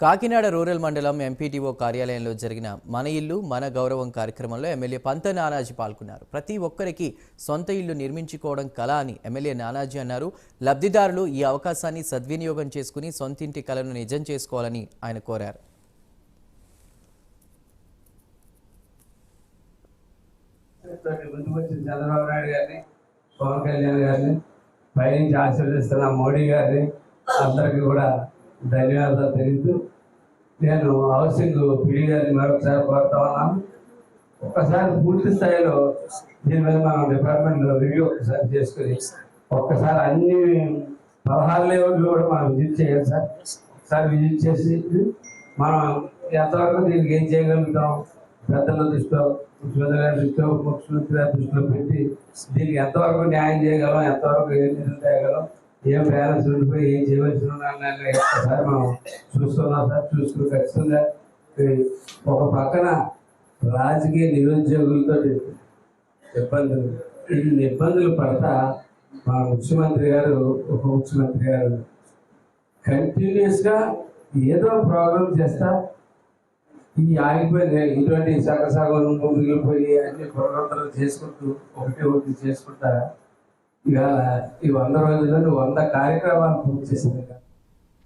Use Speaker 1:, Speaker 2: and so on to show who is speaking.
Speaker 1: Kakinada rural మండలం MPTO కార్యాలయంలో జరిగిన మన ఇల్లు మన గౌరవం కార్యక్రమంలో ఎమ్మెల్యే పంత నానాజీ పాల్గొన్నారు. ప్రతి ఒక్కరికి సొంత ఇల్లు నిర్మించుకోవడం కళ అని ఎమ్మెల్యే నానాజీ అన్నారు. లబ్ధిదారులు ఈ అవకాశాన్ని సద్వినియోగం చేసుకుని సొంతింటి కళను నిజం చేసుకోవాలని ఆయన కోరారు.
Speaker 2: చంద్రబాబు నాయుడు గారిని పవన్ కళ్యాణ్ గారిని పైనుంచి ఆశీర్వదిస్తున్న మోడీ గారిని అందరికీ కూడా ధన్యవాదాలు తెలుపుతూ నేను హౌసింగ్ పిడి గారిని మరొకసారి కోరుతా ఉన్నాను. ఒక్కసారి పూర్తి స్థాయిలో దీని మీద మనం డిపార్ట్మెంట్ రివ్యూ ఒకసారి చేసుకుని ఒక్కసారి అన్ని పదహారు లెవెల్లో కూడా మనం విజిట్ చేయాలి సార్. ఒకసారి విజిట్ చేసి మనం ఎంతవరకు దీనికి ఏం చేయగలుగుతాం పెద్దల దృష్టిలో ముఖ్యమంత్రి గారి దృష్టిలో ముఖ్యమంత్రి గారి దృష్టిలో పెట్టి దీనికి ఎంతవరకు న్యాయం చేయగలం ఎంతవరకు ఏం చేయగలం ఏం బ్యాలెన్స్ ఉండిపోయి ఏం చేయవలసి ఉన్నాయని మనం చూస్తున్నాం సార్ చూసుకుని ఖచ్చితంగా ఒక పక్కన రాజకీయ నిరుద్యోగులతో ఇబ్బందులు. ఇన్ని ఇబ్బందులు పడతా మన ముఖ్యమంత్రి గారు ఉప ముఖ్యమంత్రి గారు కంటిన్యూస్గా ఏదో ప్రోగ్రామ్ చేస్తా. ఈ ఆగిపోయిన ఇటువంటి సగ మిగిలిపోయి అన్ని ప్రోగ్రామ్లు చేసుకుంటూ ఒకటి ఒకటి చేసుకుంటా ఇవాళ ఈ వంద రోజుల్లో వంద కార్యక్రమాలు పూర్తి చేసింది